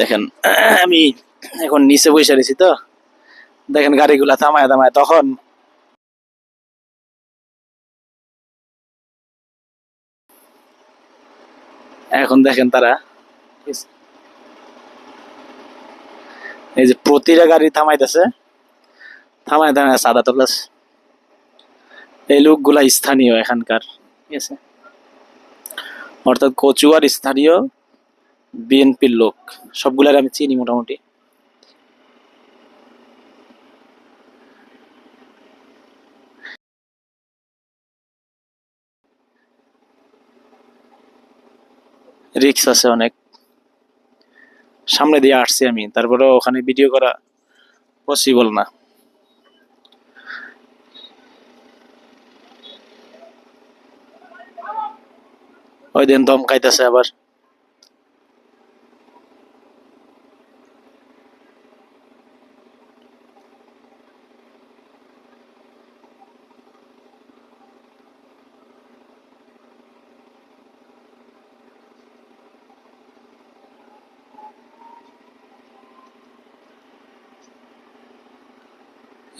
দেখেন, আমি এখন নিচে বসে রয়েছি তো। দেখেন গাড়িগুলা থামায় থামায় তখন। এখন দেখেন তারা, এই যে প্রতিটা গাড়ি থামাইতেছে, থামায় থামায় সাদা তোলাস এই লোকগুলা স্থানীয় এখানকার, ঠিক আছে? অর্থাৎ কচুয়ার স্থানীয় বিএনপির লোক, সবগুলার আমি চিনি মোটামুটি। রিক্স আছে অনেক। সামনে দিয়ে আসছি আমি তারপরে ওখানে ভিডিও করা পসিবল না। ওই দিন দমকাইতেছে আবার।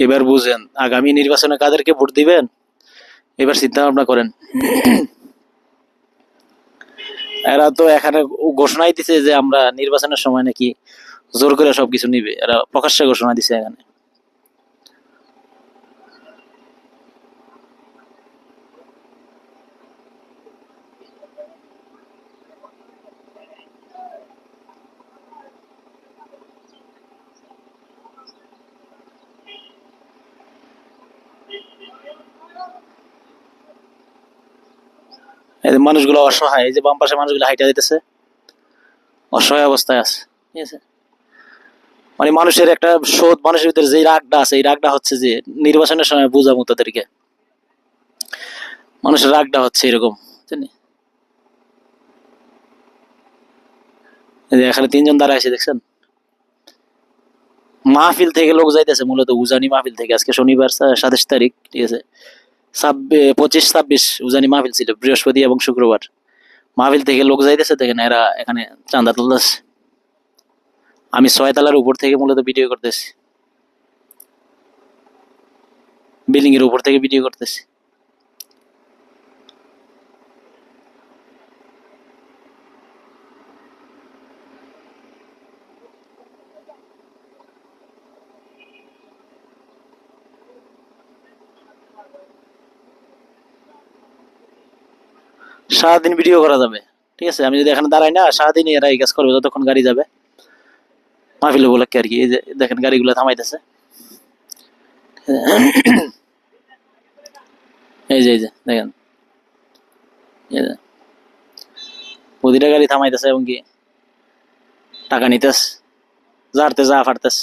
এবার বুঝেন, আগামী নির্বাচনে কাদেরকে ভোট দিবেন? এবার চিন্তা ভাবনা করেন। এরা তো এখানে ঘোষণাই দিছে যে আমরা নির্বাচনের সময় নাকি জোর করে সবকিছু নিবে। এরা প্রকাশ্যে ঘোষণা দিছে এখানে। মানুষগুলো অসহায় যে বাম পাশে মানুষগুলো হাইটা দিতেছে, অসহায় অবস্থায় আছে, ঠিক আছে? মানে মানুষের একটা শোধ মানুষের ভিতরে যে রাগটা আছে, এই রাগটা হচ্ছে যে নির্বাচনের সময় বুঝাবো তাদেরকে। মানুষের রাগটা হচ্ছে এরকম এখানে তিনজন দাঁড়ায় আছে, দেখছেন? মাহফিল থেকে লোক যাইতেছে, মূলত উজানি মাহফিল থেকে, আজকে শনিবার, সাতাশ তারিখ, ঠিক আছে? পঁচিশ, ছাব্বিশ উজানি মাহফিল ছিল, বৃহস্পতি এবং শুক্রবার। মাহফিল থেকে লোক যাইতেছে, দেখেন এরা এখানে চাঁদা তুলতেছে। আমি ছয়তলার উপর থেকে মূলত ভিডিও করতেছি। বিল্ডিং এর উপর থেকে ভিডিও করতেছি। সারাদিন ভিডিও করা যাবে। ঠিক আছে? আমি যদি এখানে দাঁড়াই না, সারাদিনই এরা এই কাজ করবে, যতক্ষণ গাড়ি যাবে। মাহফিল উপলক্ষে আর কি, এই যে দেখেন গাড়িগুলো থামাইতেছে। এই যে এই যে, দেখেন। প্রতিটা গাড়ি থামাইতেছে এবং কি, টাকা নিতেস যারতে যা ফারতেস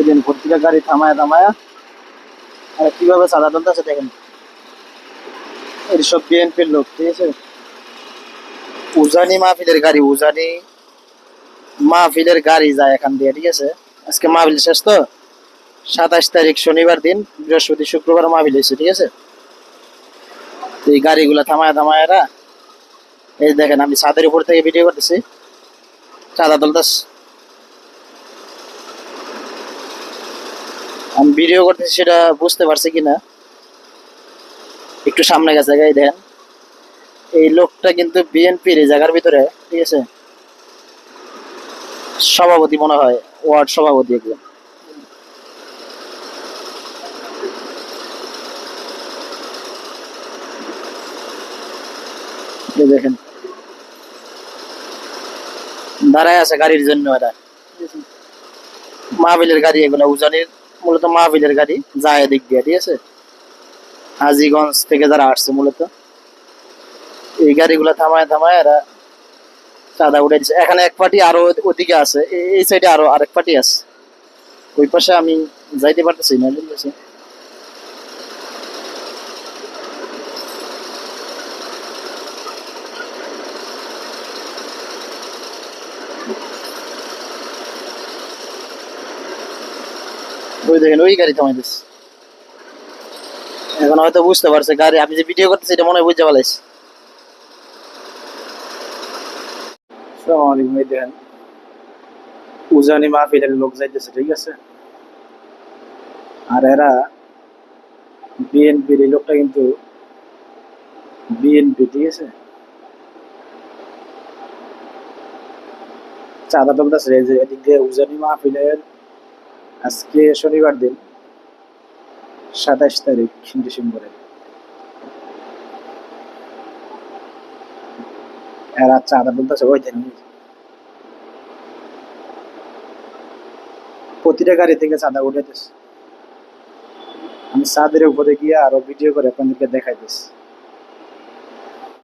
ওই দিন প্রতিটা গাড়ি থামায়া থামায়া। আর, কীভাবে চাঁদা তুলতেছে দেখেন। সব বিএনপির লোক, ঠিক আছে? উজানি মাহফিলের গাড়ি, উজানি মাহফিলের গাড়ি যায় এখান দিয়ে, ঠিক আছে? আজকে মাহফিল শেষ তো? সাতাশ তারিখ শনিবার দিন, বৃহস্পতি, শুক্রবার মাহফিল হয়েছে, ঠিক আছে? এই গাড়িগুলা থামায় থামায় এরা এই দেখেন, আমি ছাদের উপর থেকে ভিডিও করতেছি। চাঁদা তুলতেছে। আমি ভিডিও করতেছি সেটা বুঝতে পারছি কিনা। একটু সামনে গেছে গাই দেন এই লোকটা কিন্তু বিএনপির এই জায়গার ভিতরে, ঠিক আছে? সভাপতি মনে হয়, ওয়ার্ড সভাপতি একজন। দেখেন। দাঁড়ায় আছে গাড়ির জন্য এরা মাহবিলের গাড়ি এগুলো, উজানির। মূলত মাহবিলের গাড়ি, যায় দিক দিয়ে, ঠিক আছে? হাজিগঞ্জ থেকে যারা আসছে মূলত, এই গাড়িগুলো থামায় থামায় এরা চাঁদা উঠে দিচ্ছে এখানে এক পার্টি আরও ওদিকে আছে এই সাইডে আরও আরেক পার্টি আছে। ওই পাশে আমি যাইতে পারতেছি না ঠিক ওই দেখেন, ওই গাড়ি থামাই দিচ্ছে এখন হয়তো বুঝতে পারছে গাড়ি, আমি যে ভিডিও করতেছি এটা মনে হয় বুঝতে উজানি মাহফিলের লোক যাইতেছে, ঠিক আছে? আর এরা বিএনপির এই লোকটা কিন্তু বিএনপি, ঠিক আছে? চাঁদা যে এদিক দিয়ে উজানি মাহফিলের আজকে শনিবার দিন, সাতাশ তারিখ ডিসেম্বরের এরা চাঁদা টলতেছে ওই দিন। প্রতিটা গাড়ি থেকে চাঁদা উঠাইতেছে। আমি চাঁদের উপরে গিয়ে আরও ভিডিও করে আপনাদেরকে দেখাইতেছি।